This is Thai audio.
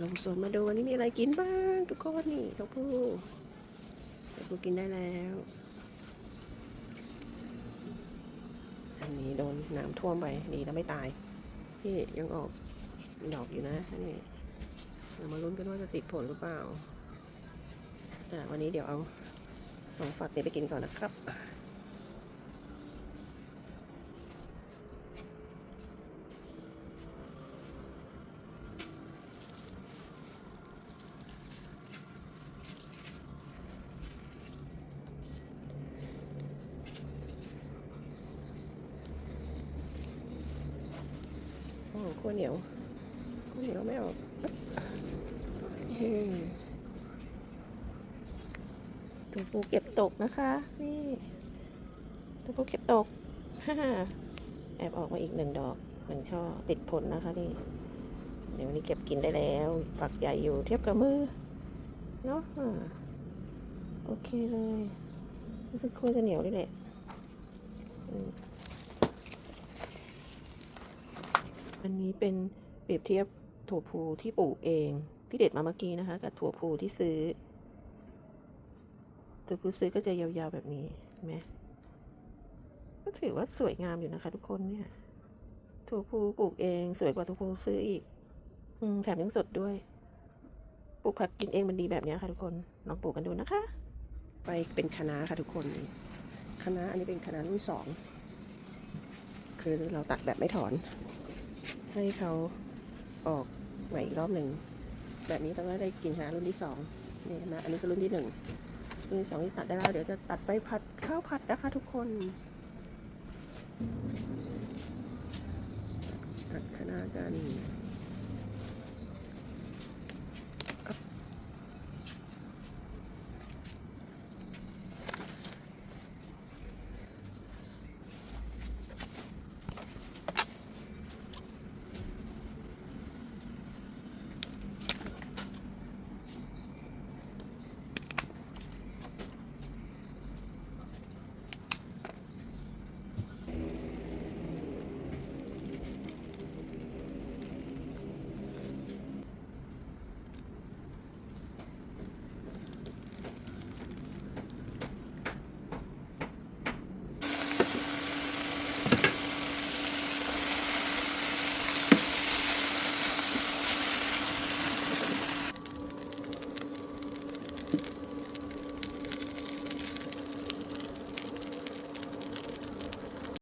ลงสวนมาดูวันนี้มีอะไรกินบ้างทุกคนนี่ท็อปพูท็อปพูกินได้แล้ว อันนี้โดนน้ำท่วมไปดีแล้วไม่ตายนี่ยังออกดอกอยู่นะนี่เรามาลุ้นกันว่าจะติดผลหรือเปล่าแต่วันนี้เดี๋ยวเอาสองฝักนี้ไปกินก่อนนะครับ อ้ขั้วเหนียวขั้วเหนียวไม่ออกตัวปูเก็บตกนะคะ นี่ตัวปูเก็บตกแอบออกมาอีกหนึ่งดอกหนึ่งช่อติดผลนะคะนี่เดี๋ยววันนี้เก็บกินได้แล้ว ฝักใหญ่อยู่เทียบกับมือ เนาะโอเคเลยรู้สึกขั้วจะเหนียวด้วยแหละ อันนี้เป็นเปรียบเทียบถั่วพูที่ปลูกเองที่เด็ดมาเมื่อกี้นะคะ กับถั่วพูที่ซื้อถั่วพูซื้อก็จะยาวๆแบบนี้เห็นไหมก็ถือว่าสวยงามอยู่นะคะ ทุกคนเนี่ยถั่วพูปลูกเองสวยกว่าถั่วพูซื้ออีกอืแถมยังสดด้วยปลูกผักกินเองมันดีแบบนี้ค่ะทุกคนลองปลูกกันดูนะคะ ไปเป็นคณะค่ะทุกคนคณะอันนี้เป็นคณะรุ่นสองคือเราตัดแบบไม่ถอน ให้เขาออกใหม่อีกรอบหนึ่ง แบบนี้ต้องได้กินหารุ่นที่สองนี่นะอันนี้ก็รุ่นที่หนึ่งรุ่นที่สองที่ตัดได้แล้ว เดี๋ยวจะตัดไปผัดข้าวผัดนะคะทุกคน ตัดคณะน้ากัน